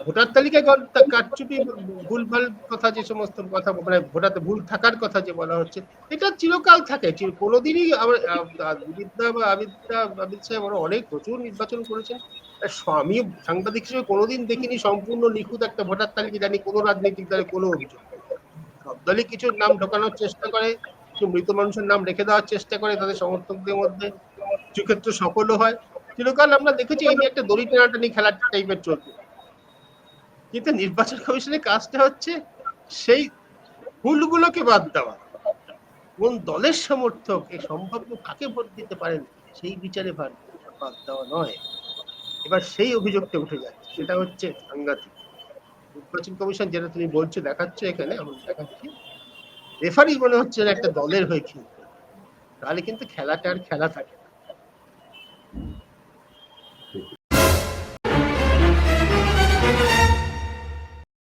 Voter তালিকায় কারচুপি, ভুলভাল কথা যে সমস্ত কথা মানে ভোটাতে ভুল থাকার কথা যে বলা হচ্ছে, এটা চিরকাল থাকে। কোনোদিনই বিদ্যা বা আবিদ্যা আবিদ সাহেব অনেক প্রচুর নির্বাচন করেছেন। আমি সাংবাদিক হিসেবে কোনোদিন দেখিনি সম্পূর্ণ নিখুঁত একটা ভোটার তালিকা, জানি কোনো রাজনৈতিক দলে কোনো অভিযোগ। সব দলই কিছু নাম ঢোকানোর চেষ্টা করে, কিছু মৃত মানুষের নাম রেখে দেওয়ার চেষ্টা করে তাদের সমর্থকদের মধ্যে। কিছু ক্ষেত্রে সফলও হয়। চিরকাল আমরা দেখেছি এই নিয়ে একটা দড়ি টানাটানি খেলার টাইপের চলছে। কিন্তু নির্বাচন কমিশনের কাজটা হচ্ছে সেই ভুলগুলোকে বাদ দেওয়া। কোন দলের সমর্থক এই সম্ভাব্য কাকে ভোট দিতে পারেন সেই বিচারে বাদ দেওয়া নয়। এবার সেই অভিযোগটা উঠে যাচ্ছে, সেটা হচ্ছে সাংঘাতিক। নির্বাচন কমিশন যেটা তুমি বলছো, দেখাচ্ছ এখানে, আমি দেখাচ্ছি। রেফারি মনে হচ্ছে একটা দলের হয়ে খেলতে তাহলে কিন্তু খেলাটা আর খেলা থাকে না।